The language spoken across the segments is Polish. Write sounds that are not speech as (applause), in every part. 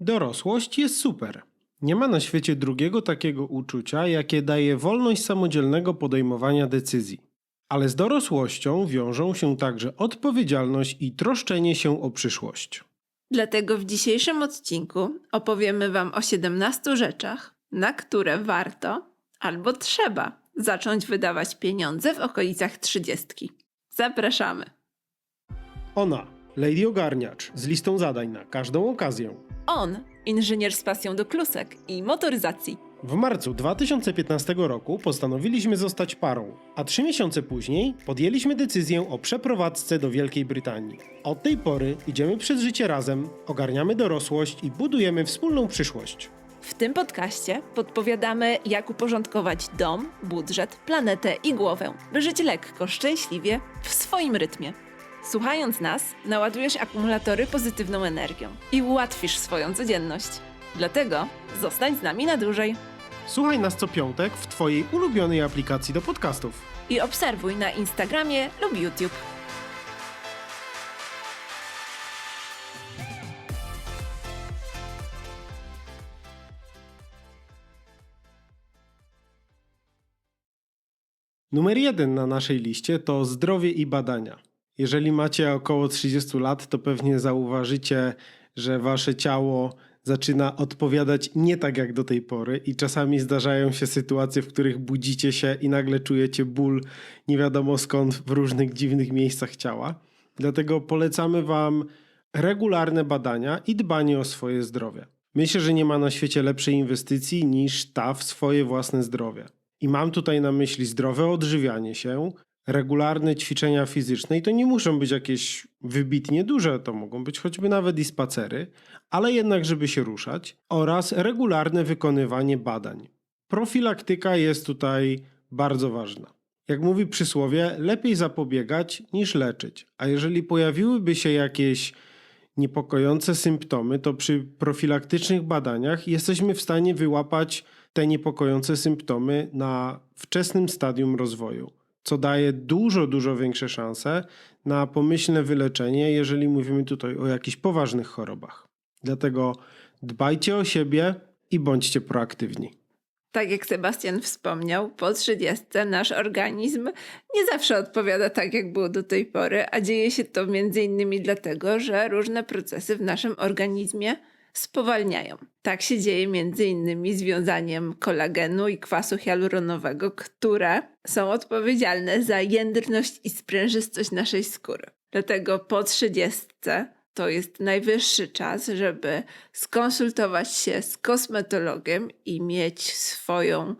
Dorosłość jest super. Nie ma na świecie drugiego takiego uczucia, jakie daje wolność samodzielnego podejmowania decyzji. Ale z dorosłością wiążą się także odpowiedzialność i troszczenie się o przyszłość. Dlatego w dzisiejszym odcinku opowiemy Wam o 17 rzeczach, na które warto albo trzeba zacząć wydawać pieniądze w okolicach 30. Zapraszamy! Ona, Lady Ogarniacz, z listą zadań na każdą okazję. On, inżynier z pasją do klusek i motoryzacji. W marcu 2015 roku postanowiliśmy zostać parą, a trzy miesiące później podjęliśmy decyzję o przeprowadzce do Wielkiej Brytanii. Od tej pory idziemy przez życie razem, ogarniamy dorosłość i budujemy wspólną przyszłość. W tym podcaście podpowiadamy, jak uporządkować dom, budżet, planetę i głowę, by żyć lekko, szczęśliwie, w swoim rytmie. Słuchając nas, naładujesz akumulatory pozytywną energią i ułatwisz swoją codzienność. Dlatego zostań z nami na dłużej Słuchaj nas co piątek w Twojej ulubionej aplikacji do podcastów. i obserwuj na Instagramie lub YouTube. Numer jeden na naszej liście to zdrowie i badania. Jeżeli macie około 30 lat, to pewnie zauważycie, że wasze ciało zaczyna odpowiadać nie tak jak do tej pory, i czasami zdarzają się sytuacje, w których budzicie się i nagle czujecie ból nie wiadomo skąd w różnych dziwnych miejscach ciała. Dlatego polecamy Wam regularne badania i dbanie o swoje zdrowie. Myślę, że nie ma na świecie lepszej inwestycji niż ta w swoje własne zdrowie. I mam tutaj na myśli zdrowe odżywianie się, regularne ćwiczenia fizyczne i to nie muszą być jakieś wybitnie duże, to mogą być choćby nawet i spacery, ale jednak żeby się ruszać oraz regularne wykonywanie badań. Profilaktyka jest tutaj bardzo ważna. Jak mówi przysłowie, lepiej zapobiegać niż leczyć. A jeżeli pojawiłyby się jakieś niepokojące symptomy, to przy profilaktycznych badaniach jesteśmy w stanie wyłapać te niepokojące symptomy na wczesnym stadium rozwoju, co daje dużo, dużo większe szanse na pomyślne wyleczenie, jeżeli mówimy tutaj o jakichś poważnych chorobach. Dlatego dbajcie o siebie i bądźcie proaktywni. Tak jak Sebastian wspomniał, po 30 nasz organizm nie zawsze odpowiada tak, jak było do tej pory, a dzieje się to między innymi dlatego, że różne procesy w naszym organizmie spowalniają. Tak się dzieje między innymi związaniem kolagenu i kwasu hialuronowego, które są odpowiedzialne za jędrność i sprężystość naszej skóry. Dlatego po 30 to jest najwyższy czas, żeby skonsultować się z kosmetologiem i mieć swoją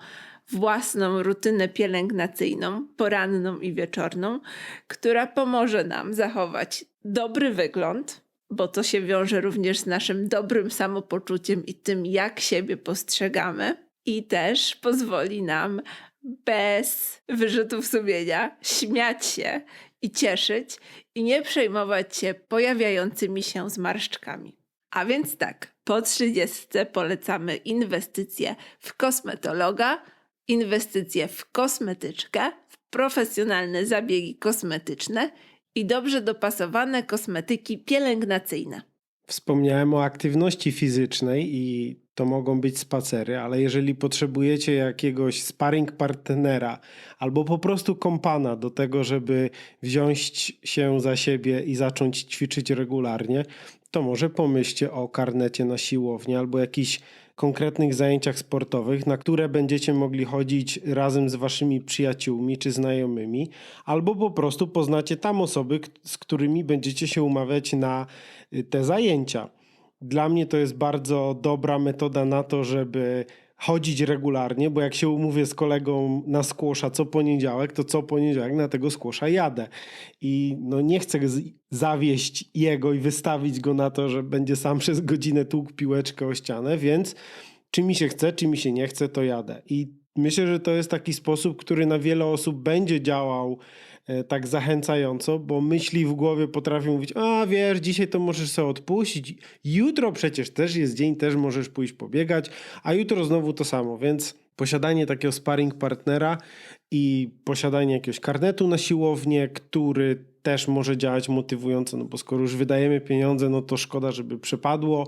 własną rutynę pielęgnacyjną, poranną i wieczorną, która pomoże nam zachować dobry wygląd, bo to się wiąże również z naszym dobrym samopoczuciem i tym, jak siebie postrzegamy, i też pozwoli nam bez wyrzutów sumienia śmiać się i cieszyć i nie przejmować się pojawiającymi się zmarszczkami. A więc tak, po 30 polecamy inwestycje w kosmetologa, inwestycje w kosmetyczkę, w profesjonalne zabiegi kosmetyczne i dobrze dopasowane kosmetyki pielęgnacyjne. Wspomniałem o aktywności fizycznej i to mogą być spacery, ale jeżeli potrzebujecie jakiegoś sparring partnera albo po prostu kompana do tego, żeby wziąć się za siebie i zacząć ćwiczyć regularnie, to może pomyślcie o karnecie na siłownię albo jakichś konkretnych zajęciach sportowych, na które będziecie mogli chodzić razem z waszymi przyjaciółmi czy znajomymi, albo po prostu poznacie tam osoby, z którymi będziecie się umawiać na y, te zajęcia. Dla mnie to jest bardzo dobra metoda na to, żeby chodzić regularnie, bo jak się umówię z kolegą na skłosza co poniedziałek, to co poniedziałek na tego skłosza jadę. I no nie chcę zawieść jego i wystawić go na to, że będzie sam (laughs) przez godzinę tłukł piłeczkę o ścianę, więc czy mi się chce, czy mi się nie chce, to jadę. I myślę, że to jest taki sposób, który na wiele osób będzie działał tak zachęcająco, bo myśli w głowie potrafią mówić, a wiesz, dzisiaj to możesz sobie odpuścić, jutro przecież też jest dzień, też możesz pójść pobiegać, a jutro znowu to samo, więc posiadanie takiego sparring partnera i posiadanie jakiegoś karnetu na siłownię, który też może działać motywująco, no bo skoro już wydajemy pieniądze, no to szkoda, żeby przepadło,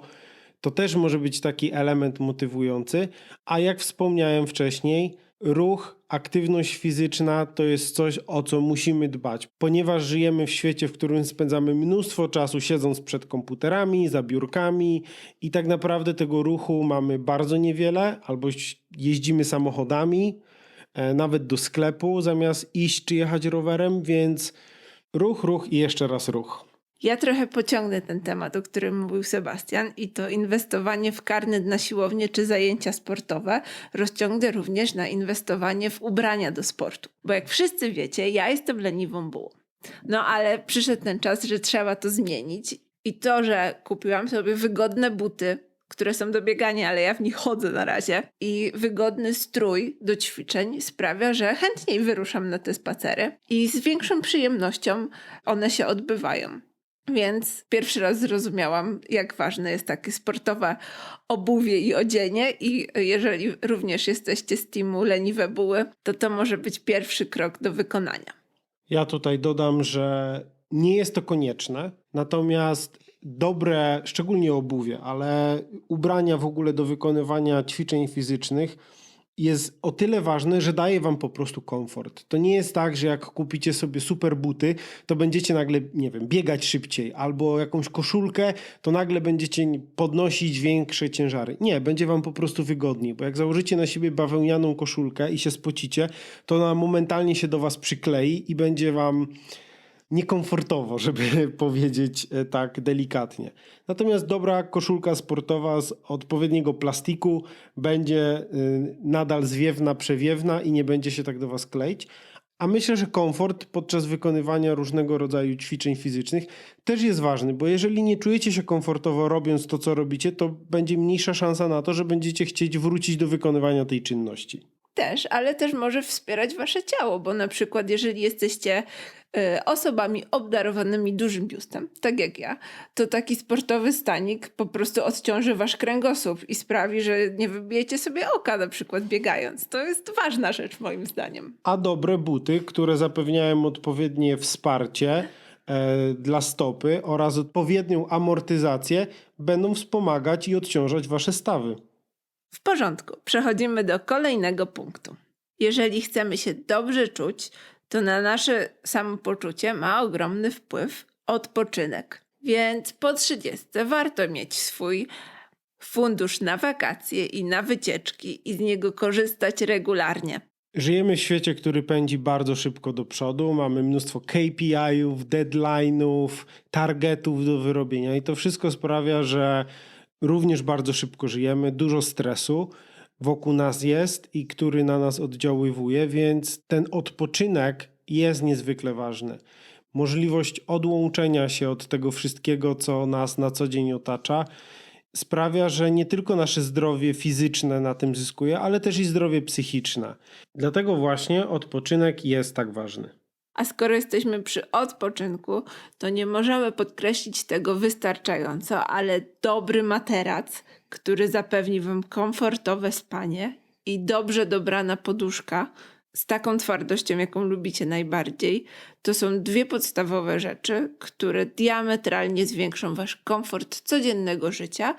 To też może być taki element motywujący. A jak wspomniałem wcześniej, ruch, aktywność fizyczna to jest coś, o co musimy dbać, ponieważ żyjemy w świecie, w którym spędzamy mnóstwo czasu siedząc przed komputerami, za biurkami i tak naprawdę tego ruchu mamy bardzo niewiele, albo jeździmy samochodami, e, nawet do sklepu zamiast iść czy jechać rowerem, więc ruch, ruch i jeszcze raz ruch. Ja trochę pociągnę ten temat, o którym mówił Sebastian, i to inwestowanie w karnet na siłownię czy zajęcia sportowe rozciągnę również na inwestowanie w ubrania do sportu. Bo jak wszyscy wiecie, ja jestem leniwą bułą. No ale przyszedł ten czas, że trzeba to zmienić. I to, że kupiłam sobie wygodne buty, które są do biegania, ale ja w nich chodzę na razie, i wygodny strój do ćwiczeń sprawia, że chętniej wyruszam na te spacery i z większą przyjemnością one się odbywają. Więc pierwszy raz zrozumiałam, jak ważne jest takie sportowe obuwie i odzienie. I jeżeli również jesteście z teamu leniwe buły, to to może być pierwszy krok do wykonania. Ja tutaj dodam, że nie jest to konieczne, natomiast dobre, szczególnie obuwie, ale ubrania w ogóle do wykonywania ćwiczeń fizycznych jest o tyle ważne, że daje wam po prostu komfort. To nie jest tak, że jak kupicie sobie super buty, to będziecie nagle, nie wiem, biegać szybciej, albo jakąś koszulkę, to nagle będziecie podnosić większe ciężary. Nie, będzie wam po prostu wygodniej, bo jak założycie na siebie bawełnianą koszulkę i się spocicie, to ona momentalnie się do was przyklei i będzie wam niekomfortowo, żeby (laughs) powiedzieć e, tak delikatnie. Natomiast dobra koszulka sportowa z odpowiedniego plastiku będzie y, nadal zwiewna, przewiewna i nie będzie się tak do Was kleić. A myślę, że komfort podczas wykonywania różnego rodzaju ćwiczeń fizycznych też jest ważny, bo jeżeli nie czujecie się komfortowo robiąc to, co robicie, to będzie mniejsza szansa na to, że będziecie chcieć wrócić do wykonywania tej czynności. Też, ale też może wspierać wasze ciało, bo na przykład jeżeli jesteście y, osobami obdarowanymi dużym biustem, tak jak ja, to taki sportowy stanik po prostu odciąży wasz kręgosłup i sprawi, że nie wybijecie sobie oka na przykład biegając. To jest ważna rzecz moim zdaniem. A dobre buty, które zapewniają odpowiednie wsparcie e, dla stopy oraz odpowiednią amortyzację, będą wspomagać i odciążać wasze stawy. W porządku, przechodzimy do kolejnego punktu. Jeżeli chcemy się dobrze czuć, to na nasze samopoczucie ma ogromny wpływ odpoczynek. Więc po 30 warto mieć swój fundusz na wakacje i na wycieczki i z niego korzystać regularnie. Żyjemy w świecie, który pędzi bardzo szybko do przodu. Mamy mnóstwo KPI-ów, deadline'ów, targetów do wyrobienia, i to wszystko sprawia, że również bardzo szybko żyjemy, dużo stresu wokół nas jest i który na nas oddziaływuje, więc ten odpoczynek jest niezwykle ważny. Możliwość odłączenia się od tego wszystkiego, co nas na co dzień otacza, sprawia, że nie tylko nasze zdrowie fizyczne na tym zyskuje, ale też i zdrowie psychiczne. Dlatego właśnie odpoczynek jest tak ważny. A skoro jesteśmy przy odpoczynku, to nie możemy podkreślić tego wystarczająco, ale dobry materac, który zapewni Wam komfortowe spanie i dobrze dobrana poduszka z taką twardością, jaką lubicie najbardziej, to są dwie podstawowe rzeczy, które diametralnie zwiększą Wasz komfort codziennego życia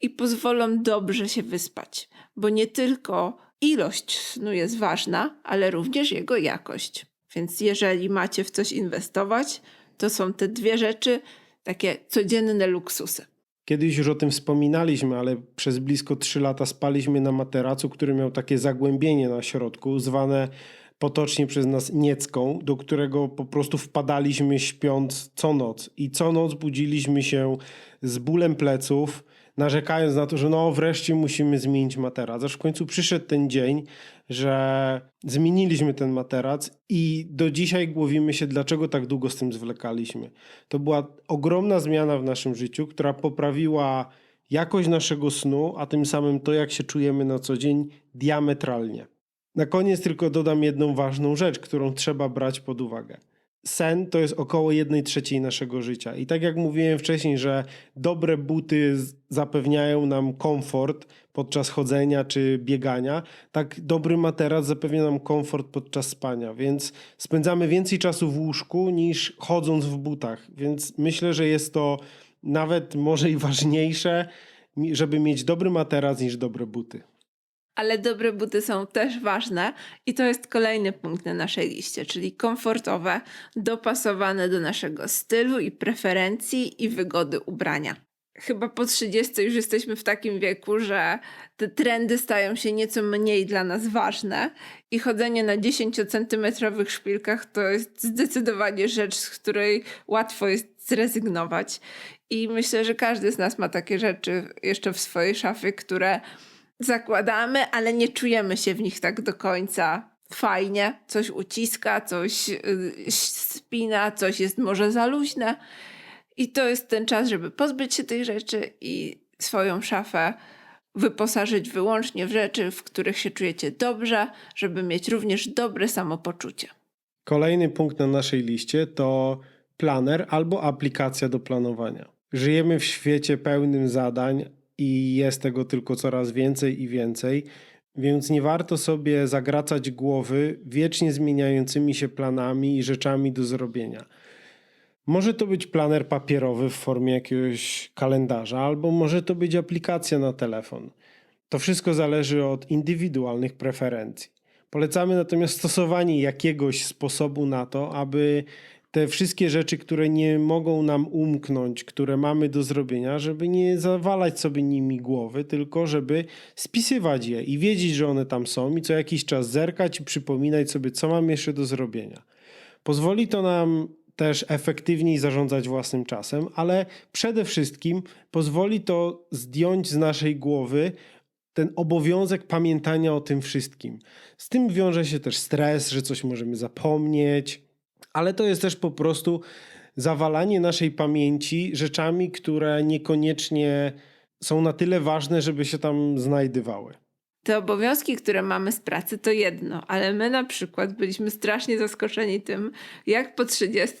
i pozwolą dobrze się wyspać, bo nie tylko ilość snu jest ważna, ale również jego jakość. Więc jeżeli macie w coś inwestować, to są te dwie rzeczy takie codzienne luksusy. Kiedyś już o tym wspominaliśmy, ale przez blisko 3 lata spaliśmy na materacu, który miał takie zagłębienie na środku, zwane potocznie przez nas niecką, do którego po prostu wpadaliśmy śpiąc co noc. I co noc budziliśmy się z bólem pleców, narzekając na to, że no wreszcie musimy zmienić materac. Aż w końcu przyszedł ten dzień, że zmieniliśmy ten materac i do dzisiaj głowimy się, dlaczego tak długo z tym zwlekaliśmy. To była ogromna zmiana w naszym życiu, która poprawiła jakość naszego snu, a tym samym to, jak się czujemy na co dzień, diametralnie. Na koniec tylko dodam jedną ważną rzecz, którą trzeba brać pod uwagę sen to jest około 1 trzeciej naszego życia. I tak jak mówiłem wcześniej, że dobre buty zapewniają nam komfort podczas chodzenia czy biegania, tak dobry materac zapewnia nam komfort podczas spania. Więc spędzamy więcej czasu w łóżku niż chodząc w butach. Więc myślę, że jest to nawet może i ważniejsze żeby mieć dobry materac niż dobre buty. Ale dobre buty są też ważne i to jest kolejny punkt na naszej liście, czyli komfortowe, dopasowane do naszego stylu i preferencji i wygody ubrania. Chyba po 30 już jesteśmy w takim wieku, że te trendy stają się nieco mniej dla nas ważne i chodzenie na 10-centymetrowych szpilkach to jest zdecydowanie rzecz, z której łatwo jest zrezygnować. I myślę, że każdy z nas ma takie rzeczy jeszcze w swojej szafie, które zakładamy, ale nie czujemy się w nich tak do końca fajnie. Coś uciska, coś y, spina, coś jest może za luźne. I to jest ten czas, żeby pozbyć się tych rzeczy i swoją szafę wyposażyć wyłącznie w rzeczy, w których się czujecie dobrze, żeby mieć również dobre samopoczucie. Kolejny punkt na naszej liście to planer albo aplikacja do planowania. Żyjemy w świecie pełnym zadań i jest tego tylko coraz więcej i więcej, więc nie warto sobie zagracać głowy wiecznie zmieniającymi się planami i rzeczami do zrobienia. Może to być planer papierowy w formie jakiegoś kalendarza, albo może to być aplikacja na telefon. To wszystko zależy od indywidualnych preferencji. Polecamy natomiast stosowanie jakiegoś sposobu na to, aby te wszystkie rzeczy, które nie mogą nam umknąć, które mamy do zrobienia, żeby nie zawalać sobie nimi głowy, tylko żeby spisywać je i wiedzieć, że one tam są i co jakiś czas zerkać i przypominać sobie, co mam jeszcze do zrobienia. Pozwoli to nam też efektywniej zarządzać własnym czasem, ale przede wszystkim pozwoli to zdjąć z naszej głowy ten obowiązek pamiętania o tym wszystkim. Z tym wiąże się też stres, że coś możemy zapomnieć, ale to jest też po prostu zawalanie naszej pamięci rzeczami, które niekoniecznie są na tyle ważne, żeby się tam znajdywały. Te obowiązki, które mamy z pracy, to jedno, ale my na przykład byliśmy strasznie zaskoczeni tym, jak po 30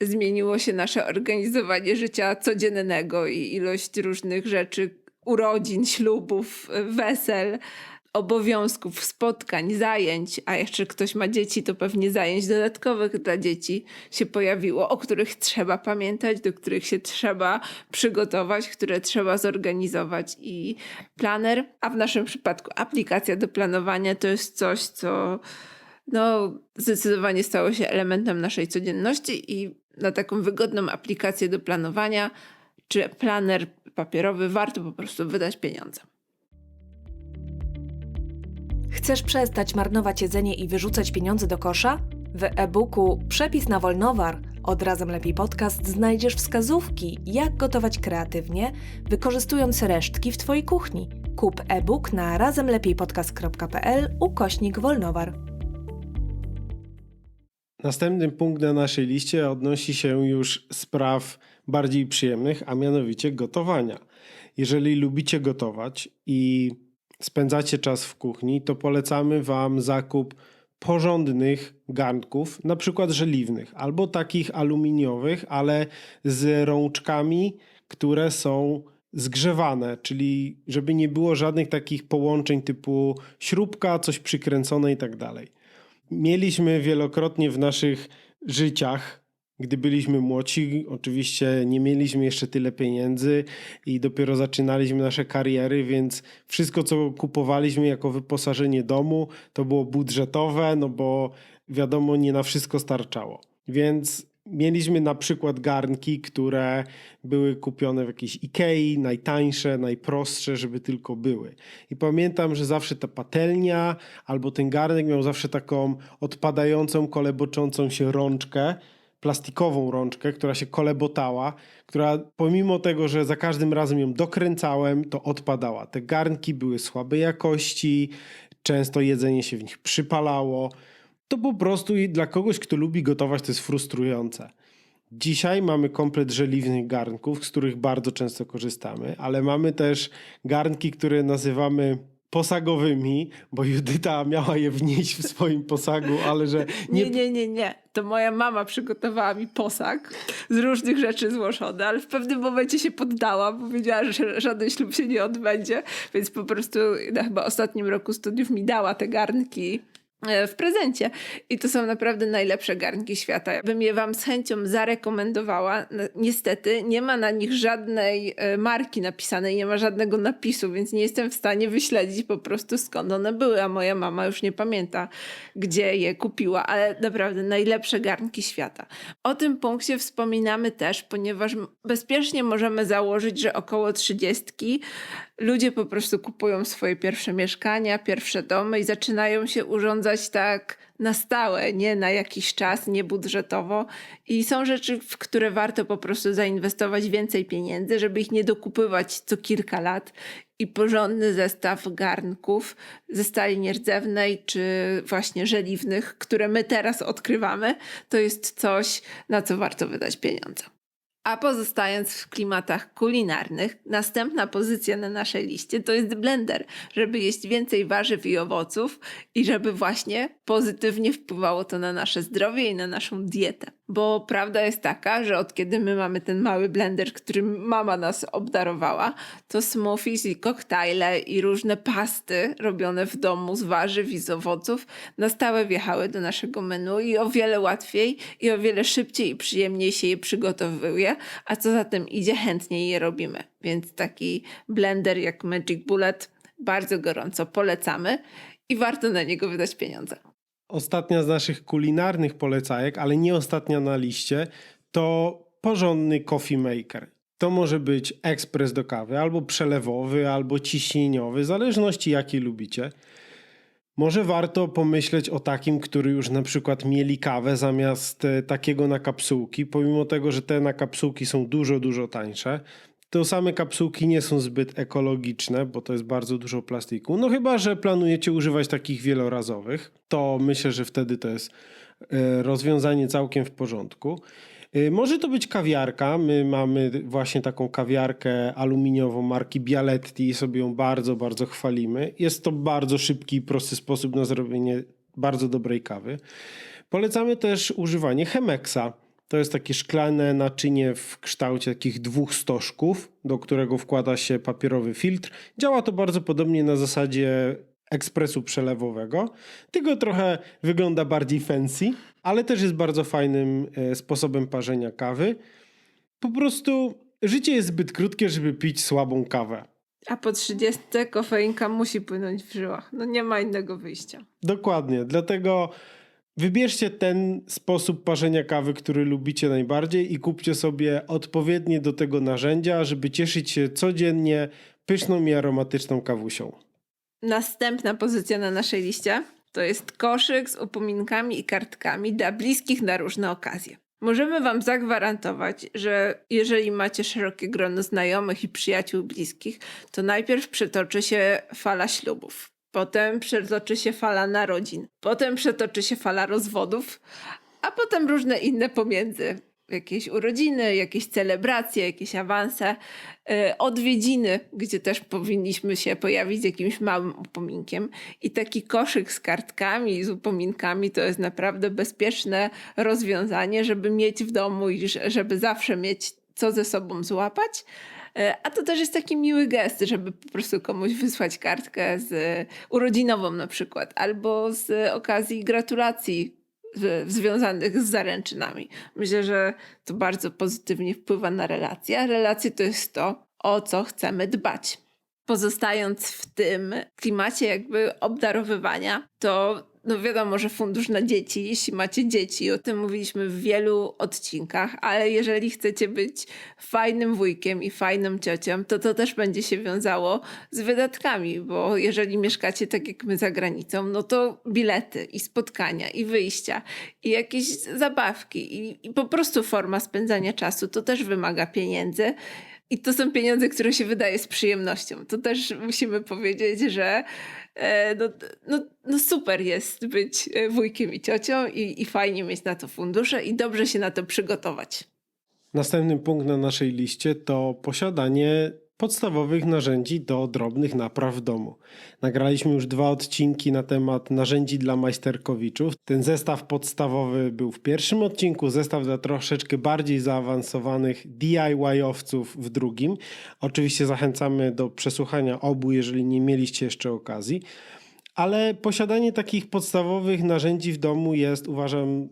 zmieniło się nasze organizowanie życia codziennego i ilość różnych rzeczy, urodzin, ślubów, wesel, obowiązków, spotkań, zajęć, a jeszcze ktoś ma dzieci, to pewnie zajęć dodatkowych dla dzieci się pojawiło, o których trzeba pamiętać, do których się trzeba przygotować, które trzeba zorganizować i planer, a w naszym przypadku aplikacja do planowania to jest coś, co no, zdecydowanie stało się elementem naszej codzienności i na taką wygodną aplikację do planowania czy planer papierowy warto po prostu wydać pieniądze. Chcesz przestać marnować jedzenie i wyrzucać pieniądze do kosza? W e-booku Przepis na wolnowar od Razem Lepiej Podcast znajdziesz wskazówki, jak gotować kreatywnie, wykorzystując resztki w Twojej kuchni. Kup e-book na razemlepiejpodcast.pl ukośnik wolnowar. Następny punkt na naszej liście odnosi się już spraw bardziej przyjemnych, a mianowicie gotowania. Jeżeli lubicie gotować i spędzacie czas w kuchni, to polecamy Wam zakup porządnych garnków, na przykład żeliwnych, albo takich aluminiowych, ale z rączkami, które są zgrzewane, czyli żeby nie było żadnych takich połączeń typu śrubka, coś przykręcone i tak dalej. Mieliśmy wielokrotnie w naszych życiach, gdy byliśmy młodsi, oczywiście nie mieliśmy jeszcze tyle pieniędzy i dopiero zaczynaliśmy nasze kariery, więc wszystko, co kupowaliśmy jako wyposażenie domu, to było budżetowe, no bo wiadomo, nie na wszystko starczało. Więc mieliśmy na przykład garnki, które były kupione w jakiejś Ikei, najtańsze, najprostsze, żeby tylko były. I pamiętam, że zawsze ta patelnia albo ten garnek miał zawsze taką odpadającą, koleboczącą się rączkę, plastikową rączkę, która się kolebotała, która pomimo tego, że za każdym razem ją dokręcałem, to odpadała. Te garnki były słabej jakości, często jedzenie się w nich przypalało. To po prostu dla kogoś, kto lubi gotować, to jest frustrujące. Dzisiaj mamy komplet żeliwnych garnków, z których bardzo często korzystamy, ale mamy też garnki, które nazywamy posagowymi, bo Judyta miała je wnieść w swoim posagu, ale że nie, Nie, nie, nie, nie. To moja mama przygotowała mi posag z różnych rzeczy złożony, ale w pewnym momencie się poddała, bo wiedziała, że żaden ślub się nie odbędzie, więc po prostu na chyba ostatnim roku studiów mi dała te garnki w prezencie. I to są naprawdę najlepsze garnki świata. Bym je wam z chęcią zarekomendowała. No, Niestety nie ma na nich żadnej e, marki napisanej, nie ma żadnego napisu, więc nie jestem w stanie wyśledzić po prostu skąd one były, a moja mama już nie pamięta, gdzie je kupiła, ale naprawdę najlepsze garnki świata. O tym punkcie wspominamy też, ponieważ bezpiecznie możemy założyć, że około trzydziestki ludzie po prostu kupują swoje pierwsze mieszkania, pierwsze domy i zaczynają się urządzać tak na stałe, nie na jakiś czas, nie budżetowo. I są rzeczy, w które warto po prostu zainwestować więcej pieniędzy, żeby ich nie dokupywać co kilka lat. I porządny zestaw garnków ze stali nierdzewnej czy właśnie żeliwnych, które my teraz odkrywamy, to jest coś, na co warto wydać pieniądze. A pozostając w klimatach kulinarnych, następna pozycja na naszej liście to jest blender, żeby jeść więcej warzyw i owoców i żeby właśnie pozytywnie wpływało to na nasze zdrowie i na naszą dietę. Bo prawda jest taka, że od kiedy my mamy ten mały blender, którym mama nas obdarowała, to smoothies i koktajle i różne pasty robione w domu z warzyw i z owoców na stałe wjechały do naszego menu i o wiele łatwiej i o wiele szybciej i przyjemniej się je przygotowuje, a co za tym idzie, chętniej je robimy. Więc taki blender jak Magic Bullet bardzo gorąco polecamy i warto na niego wydać pieniądze. Ostatnia z naszych kulinarnych polecajek, ale nie ostatnia na liście, to porządny coffee maker. To może być ekspres do kawy, albo przelewowy, albo ciśnieniowy, w zależności jaki lubicie. Może warto pomyśleć o takim, który już na przykład mieli kawę zamiast e, takiego na kapsułki, pomimo tego, że te na kapsułki są dużo, dużo tańsze. To same kapsułki nie są zbyt ekologiczne, bo to jest bardzo dużo plastiku. No chyba, że planujecie używać takich wielorazowych, to myślę, że wtedy to jest e, rozwiązanie całkiem w porządku. E, Może to być kawiarka. My mamy właśnie taką kawiarkę aluminiową marki Bialetti i sobie ją bardzo, bardzo chwalimy. Jest to bardzo szybki i prosty sposób na zrobienie bardzo dobrej kawy. Polecamy też używanie Chemexa. To jest takie szklane naczynie w kształcie takich dwóch stożków, do którego wkłada się papierowy filtr. Działa to bardzo podobnie na zasadzie ekspresu przelewowego, tylko trochę wygląda bardziej fancy, ale też jest bardzo fajnym e, sposobem parzenia kawy. Po prostu życie jest zbyt krótkie, żeby pić słabą kawę. A po 30 kofeinka musi płynąć w żyłach. No nie ma innego wyjścia. Dokładnie, dlatego wybierzcie ten sposób parzenia kawy, który lubicie najbardziej i kupcie sobie odpowiednie do tego narzędzia, żeby cieszyć się codziennie pyszną i aromatyczną kawusią. Następna pozycja na naszej liście to jest koszyk z upominkami i kartkami dla bliskich na różne okazje. Możemy Wam zagwarantować, że jeżeli macie szerokie grono znajomych i przyjaciół bliskich, to najpierw przetoczy się fala ślubów, potem przetoczy się fala narodzin, potem przetoczy się fala rozwodów, a potem różne inne pomiędzy. Jakieś urodziny, jakieś celebracje, jakieś awanse, yy, odwiedziny, gdzie też powinniśmy się pojawić z jakimś małym upominkiem. I taki koszyk z kartkami z upominkami to jest naprawdę bezpieczne rozwiązanie, żeby mieć w domu i że- żeby zawsze mieć co ze sobą złapać. E, A to też jest taki miły gest, żeby po prostu komuś wysłać kartkę z urodzinową na przykład, albo z okazji gratulacji związanych z zaręczynami. Myślę, że to bardzo pozytywnie wpływa na relacje, a relacje to jest to, o co chcemy dbać. Pozostając w tym klimacie jakby obdarowywania, to no wiadomo, że fundusz na dzieci, jeśli macie dzieci, o tym mówiliśmy w wielu odcinkach, ale jeżeli chcecie być fajnym wujkiem i fajną ciocią, to to też będzie się wiązało z wydatkami, bo jeżeli mieszkacie tak jak my za granicą, no to bilety i spotkania i wyjścia i jakieś zabawki i, i po prostu forma spędzania czasu, to też wymaga pieniędzy. I to są pieniądze, które się wydaje z przyjemnością. To też musimy powiedzieć, że no, no, no super jest być e, wujkiem i ciocią i, i fajnie mieć na to fundusze i dobrze się na to przygotować. Następny punkt na naszej liście to posiadanie podstawowych narzędzi do drobnych napraw w domu. Nagraliśmy już dwa odcinki na temat narzędzi dla majsterkowiczów. Ten zestaw podstawowy był w pierwszym odcinku, zestaw dla troszeczkę bardziej zaawansowanych DIY-owców w drugim. Oczywiście zachęcamy do przesłuchania obu, jeżeli nie mieliście jeszcze okazji. ale posiadanie takich podstawowych narzędzi w domu jest, uważam,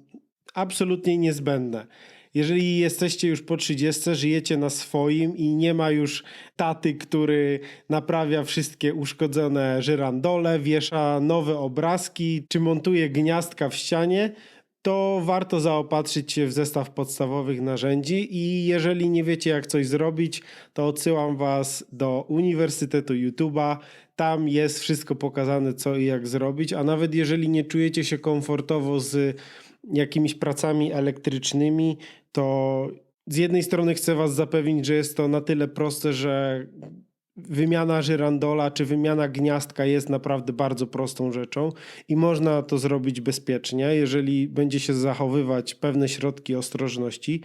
absolutnie niezbędne. Jeżeli jesteście już po 30, żyjecie na swoim i nie ma już taty, który naprawia wszystkie uszkodzone żyrandole, wiesza nowe obrazki czy montuje gniazdka w ścianie, to warto zaopatrzyć się w zestaw podstawowych narzędzi i jeżeli nie wiecie jak coś zrobić, to odsyłam was do Uniwersytetu YouTube'a. Tam jest wszystko pokazane co i jak zrobić, a nawet jeżeli nie czujecie się komfortowo z jakimiś pracami elektrycznymi, to z jednej strony chcę was zapewnić, że jest to na tyle proste, że wymiana żyrandola czy wymiana gniazdka jest naprawdę bardzo prostą rzeczą i można to zrobić bezpiecznie, jeżeli będzie się zachowywać pewne środki ostrożności.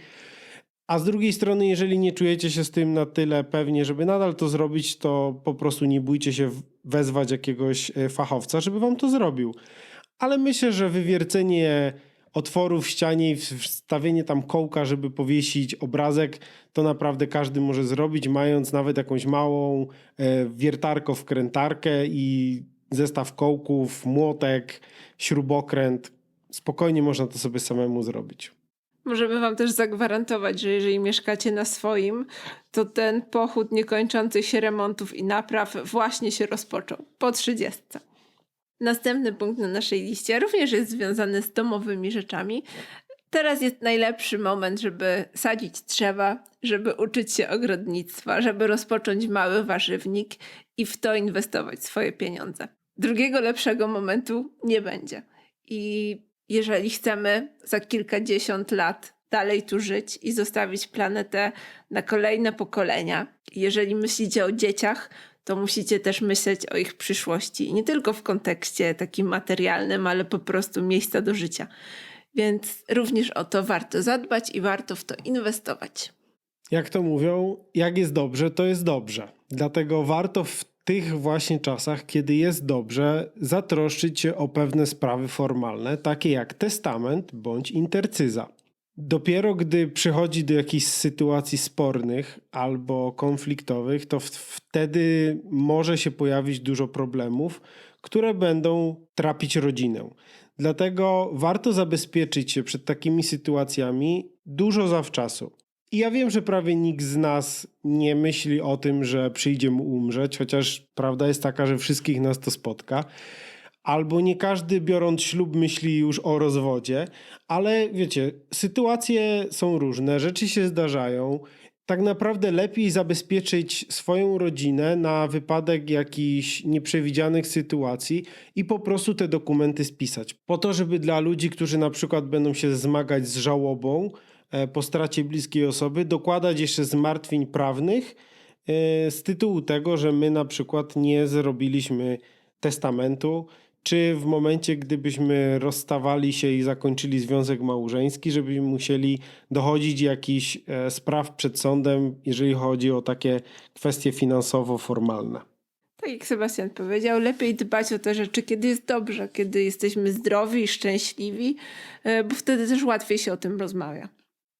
A z drugiej strony, jeżeli nie czujecie się z tym na tyle pewnie, żeby nadal to zrobić, to po prostu nie bójcie się wezwać jakiegoś e, fachowca, żeby wam to zrobił. Ale myślę, że wywiercenie otworu w ścianie i wstawienie tam kołka, żeby powiesić obrazek, to naprawdę każdy może zrobić, mając nawet jakąś małą e, wiertarko-wkrętarkę i zestaw kołków, młotek, śrubokręt. Spokojnie można to sobie samemu zrobić. Możemy wam też zagwarantować, że jeżeli mieszkacie na swoim, to ten pochód niekończących się remontów i napraw właśnie się rozpoczął po 30. Następny punkt na naszej liście również jest związany z domowymi rzeczami. Teraz jest najlepszy moment, żeby sadzić drzewa, żeby uczyć się ogrodnictwa, żeby rozpocząć mały warzywnik i w to inwestować swoje pieniądze. Drugiego lepszego momentu nie będzie. I jeżeli chcemy za kilkadziesiąt lat dalej tu żyć i zostawić planetę na kolejne pokolenia, jeżeli myślicie o dzieciach, to musicie też myśleć o ich przyszłości. Nie tylko w kontekście takim materialnym, ale po prostu miejsca do życia. Więc również o to warto zadbać i warto w to inwestować. Jak to mówią, jak jest dobrze, to jest dobrze. Dlatego warto w tych właśnie czasach, kiedy jest dobrze, zatroszczyć się o pewne sprawy formalne, takie jak testament bądź intercyza. Dopiero gdy przychodzi do jakichś sytuacji spornych albo konfliktowych, to wtedy może się pojawić dużo problemów, które będą trapić rodzinę. Dlatego warto zabezpieczyć się przed takimi sytuacjami dużo zawczasu. I ja wiem, że prawie nikt z nas nie myśli o tym, że przyjdzie mu umrzeć, chociaż prawda jest taka, że wszystkich nas to spotka. Albo nie każdy biorąc ślub myśli już o rozwodzie, ale wiecie, sytuacje są różne, rzeczy się zdarzają. Tak naprawdę lepiej zabezpieczyć swoją rodzinę na wypadek jakichś nieprzewidzianych sytuacji i po prostu te dokumenty spisać. Po to, żeby dla ludzi, którzy na przykład będą się zmagać z żałobą e, po stracie bliskiej osoby, dokładać jeszcze zmartwień prawnych e, z tytułu tego, że my na przykład nie zrobiliśmy testamentu, czy w momencie, gdybyśmy rozstawali się i zakończyli związek małżeński, żebyśmy musieli dochodzić jakichś e, spraw przed sądem, jeżeli chodzi o takie kwestie finansowo-formalne. Tak jak Sebastian powiedział, lepiej dbać o te rzeczy, kiedy jest dobrze, kiedy jesteśmy zdrowi i szczęśliwi, e, bo wtedy też łatwiej się o tym rozmawia.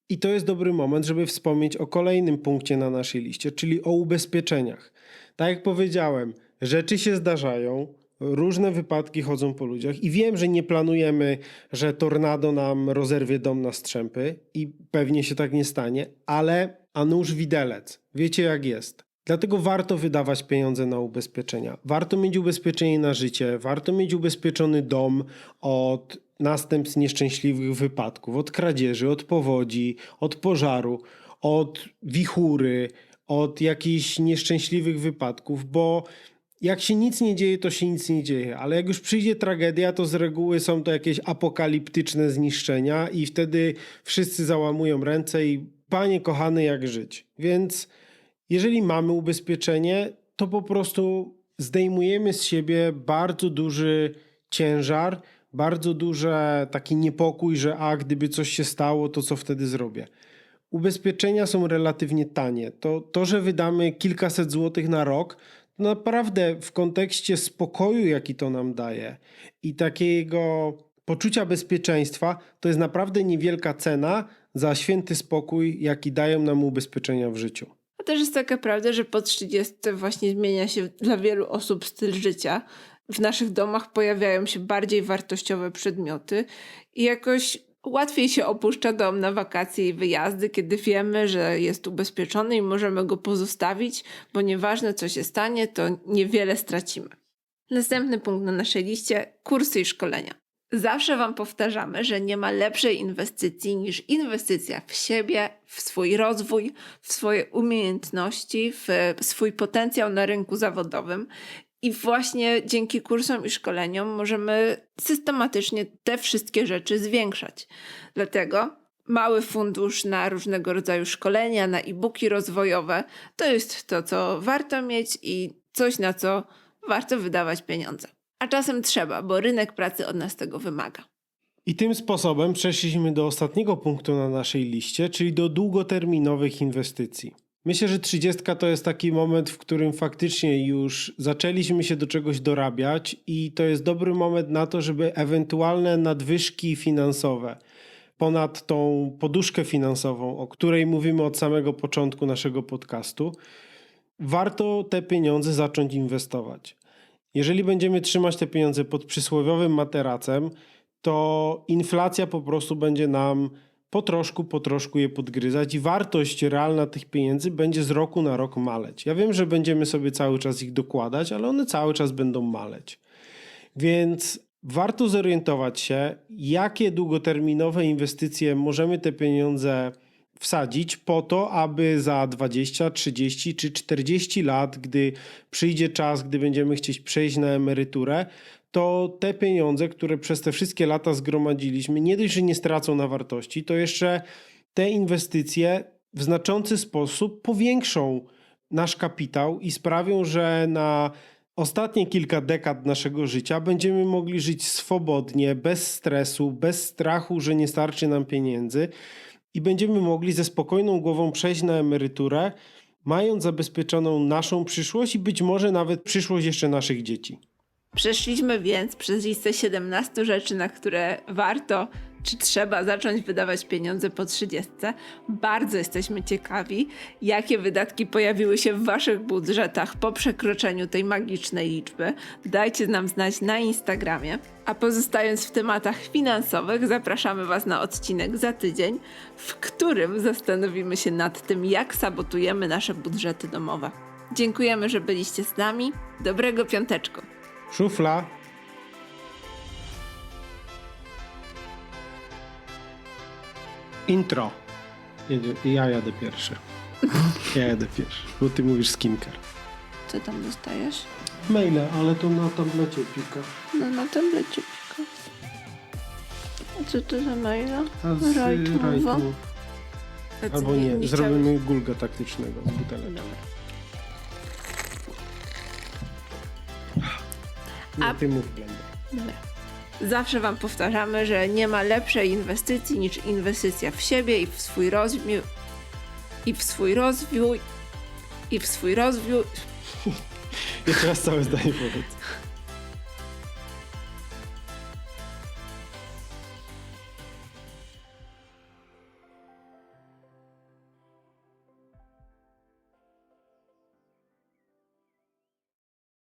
I to jest dobry moment, żeby wspomnieć o kolejnym punkcie na naszej liście, czyli o ubezpieczeniach. Tak jak powiedziałem, rzeczy się zdarzają, różne wypadki chodzą po ludziach i wiem, że nie planujemy, że tornado nam rozerwie dom na strzępy i pewnie się tak nie stanie, ale a nuż widelec. Wiecie jak jest. Dlatego warto wydawać pieniądze na ubezpieczenia. Warto mieć ubezpieczenie na życie, warto mieć ubezpieczony dom od następstw nieszczęśliwych wypadków, od kradzieży, od powodzi, od pożaru, od wichury, od jakichś nieszczęśliwych wypadków, bo jak się nic nie dzieje, to się nic nie dzieje, ale jak już przyjdzie tragedia, to z reguły są to jakieś apokaliptyczne zniszczenia i wtedy wszyscy załamują ręce i panie kochany, jak żyć. Więc jeżeli mamy ubezpieczenie, to po prostu zdejmujemy z siebie bardzo duży ciężar, bardzo duży taki niepokój, że a gdyby coś się stało, to co wtedy zrobię. Ubezpieczenia są relatywnie tanie. To, to że wydamy kilkaset złotych na rok, naprawdę w kontekście spokoju, jaki to nam daje i takiego poczucia bezpieczeństwa, to jest naprawdę niewielka cena za święty spokój, jaki dają nam ubezpieczenia w życiu. A też jest taka prawda, że po 30 właśnie zmienia się dla wielu osób styl życia w naszych domach pojawiają się bardziej wartościowe przedmioty i jakoś łatwiej się opuszcza dom na wakacje i wyjazdy, kiedy wiemy, że jest ubezpieczony i możemy go pozostawić, bo nieważne co się stanie, to niewiele stracimy. Następny punkt na naszej liście kursy i szkolenia. Zawsze Wam powtarzamy, że nie ma lepszej inwestycji niż inwestycja w siebie, w swój rozwój, w swoje umiejętności, w swój potencjał na rynku zawodowym. I właśnie dzięki kursom i szkoleniom możemy systematycznie te wszystkie rzeczy zwiększać. Dlatego mały fundusz na różnego rodzaju szkolenia, na e-booki rozwojowe to jest to, co warto mieć i coś, na co warto wydawać pieniądze. A czasem trzeba, bo rynek pracy od nas tego wymaga. I tym sposobem przeszliśmy do ostatniego punktu na naszej liście, czyli do długoterminowych inwestycji. Myślę, że 30 to jest taki moment, w którym faktycznie już zaczęliśmy się do czegoś dorabiać, i to jest dobry moment na to, żeby ewentualne nadwyżki finansowe ponad tą poduszkę finansową, o której mówimy od samego początku naszego podcastu, warto te pieniądze zacząć inwestować. Jeżeli będziemy trzymać te pieniądze pod przysłowiowym materacem, to inflacja po prostu będzie nam po troszku, po troszku je podgryzać i wartość realna tych pieniędzy będzie z roku na rok maleć. Ja wiem, że będziemy sobie cały czas ich dokładać, ale one cały czas będą maleć. Więc warto zorientować się, jakie długoterminowe inwestycje możemy te pieniądze wsadzić po to, aby za 20, 30 czy 40 lat, gdy przyjdzie czas, gdy będziemy chcieć przejść na emeryturę, to te pieniądze, które przez te wszystkie lata zgromadziliśmy, nie dość, że nie stracą na wartości, to jeszcze te inwestycje w znaczący sposób powiększą nasz kapitał i sprawią, że na ostatnie kilka dekad naszego życia będziemy mogli żyć swobodnie, bez stresu, bez strachu, że nie starczy nam pieniędzy i będziemy mogli ze spokojną głową przejść na emeryturę, mając zabezpieczoną naszą przyszłość i być może nawet przyszłość jeszcze naszych dzieci. Przeszliśmy więc przez listę 17 rzeczy, na które warto czy trzeba zacząć wydawać pieniądze po 30. Bardzo jesteśmy ciekawi, jakie wydatki pojawiły się w Waszych budżetach po przekroczeniu tej magicznej liczby. Dajcie nam znać na Instagramie. A pozostając w tematach finansowych, zapraszamy Was na odcinek za tydzień, w którym zastanowimy się nad tym, jak sabotujemy nasze budżety domowe. Dziękujemy, że byliście z nami. Dobrego piąteczku. Szufla. Intro. Jedzie, ja jadę pierwszy. Ja jadę pierwszy, bo ty mówisz skincare. Co tam dostajesz? Maile, ale to na tablecie pika. No na tablecie pika. A co to za maila? A z. Albo nie, zrobimy gulga taktycznego z buteleczki. A- ty mów blender. Dobra. Zawsze Wam powtarzamy, że nie ma lepszej inwestycji niż inwestycja w siebie i w swój rozwój. I w swój rozwój. I w swój rozwój. I teraz (laughs) całe zdanie powiedz.